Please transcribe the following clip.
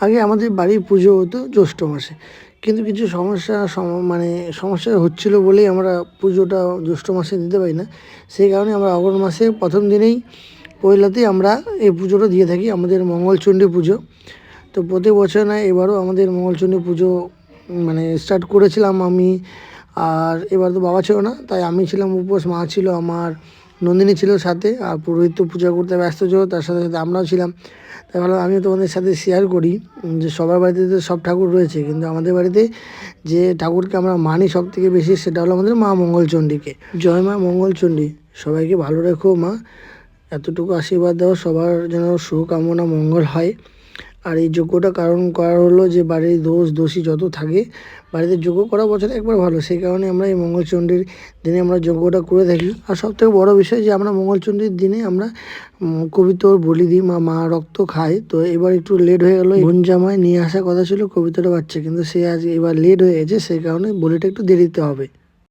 আগে আমাদের বাড়ির পুজো হতো জ্যৈষ্ঠ মাসে। কিন্তু কিছু সমস্যা, সম- মানে সমস্যা হচ্ছিল বলেই আমরা পুজোটা জ্যৈষ্ঠ মাসে দিতে পারি না। সেই কারণে আমরা অগ্রহণ মাসে প্রথম দিনেই পয়লাতেই আমরা এই পুজোটা দিয়ে থাকি, আমাদের মঙ্গলচণ্ডী পুজো। তো প্রতি বছর না এবারও আমাদের মঙ্গলচণ্ডী পুজো মানে স্টার্ট করেছিলাম আমি, আর এবার তো বাবা ছিল না, তাই আমি ছিলাম, উপোস মা ছিল আমার নন্দিনী ছিল সাথে আর পুরোহিত তো পূজা করতে ব্যস্ত ছিল, তার সাথে সাথে আমরাও ছিলাম। তাই ভাবলাম আমিও তোমাদের সাথে শেয়ার করি, যে সবার বাড়িতে তো সব ঠাকুর রয়েছে, কিন্তু আমাদের বাড়িতে যে ঠাকুরকে আমরা মানি সব থেকে বেশি সেটা হলো আমাদের মা মঙ্গলচণ্ডীকে। জয় মা মঙ্গলচণ্ডী, সবাইকে ভালো রেখো মা, এতটুকু আশীর্বাদ দাও, সবার যেন সুকামনা মঙ্গল হয়। আর এই যজ্ঞটা কারণ করা হলো যে বাড়ির দোষ দোষী যত থাকে বাড়িতে যজ্ঞ করা বছরে একবার ভালো। সেই কারণে আমরা এই মঙ্গলচণ্ডীর দিনে আমরা যজ্ঞটা করে থাকি। আর সব থেকে বড়ো বিষয় যে আমরা মঙ্গলচণ্ডীর দিনে আমরা কবিতর বলি দিই মা মা রক্ত খায়। তো এবার একটু লেট হয়ে গেলো বোন জামায় নিয়ে আসার কথা ছিল কবিতাটা বাচ্চা। কিন্তু সে আজ এবার লেট হয়ে গেছে সেই কারণে বলিটা একটু দেরিতে হবে।